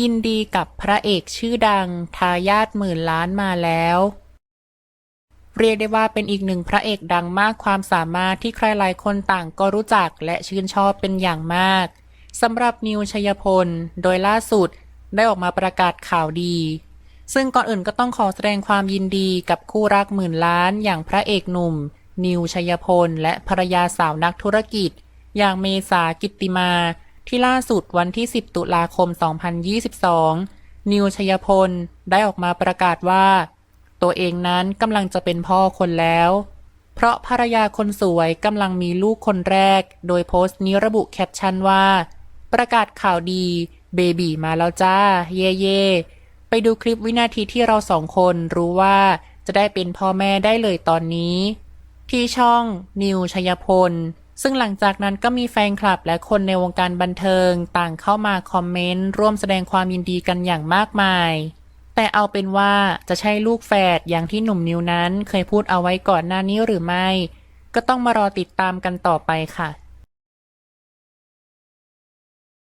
ยินดีกับพระเอกชื่อดัง ทายาทหมื่นล้านมาแล้ว เรียกได้ว่าเป็นอีกหนึ่งพระเอกดังมากความสามารถที่ใครหลายคนต่างก็รู้จักและชื่นชอบเป็นอย่างมากสำหรับนิวชัยพล โดยล่าสุดได้ออกมาประกาศข่าวดี ซึ่งก่อนอื่นก็ต้องขอแสดงความยินดีกับคู่รักหมื่นล้านอย่างพระเอกหนุ่ม นิวชัยพล และภรรยาสาวนักธุรกิจ อย่างเมษากิตติมา ที่ล่าสุดวันที่ 10 ตุลาคม 2022 นิวชัยพลได้ออกมาประกาศว่า ตัวเองนั้นกำลังจะเป็นพ่อคนแล้ว เพราะภรรยาคนสวยกำลังมีลูกคนแรก โดยโพสต์นี้ระบุแคปชั่นว่า ประกาศข่าวดีเบบีมาแล้วจ้า เย่เย่ไปดูคลิปวินาทีที่เราสองคนรู้ว่าจะได้เป็นพ่อแม่ได้เลยตอนนี้ ที่ช่องนิวชัยพล ซึ่งหลังจากนั้นก็มีแฟนคลับและคนในวงการบันเทิง ต่างเข้ามาคอมเมนต์ร่วมแสดงความยินดีกันอย่างมากมาย แต่เอาเป็นว่าจะใช่ลูกแฝดอย่างที่หนุ่มนิวนั้น เคยพูดเอาไว้ก่อนหน้านี้หรือไม่ ก็ต้องมารอติดตามกันต่อไปค่ะ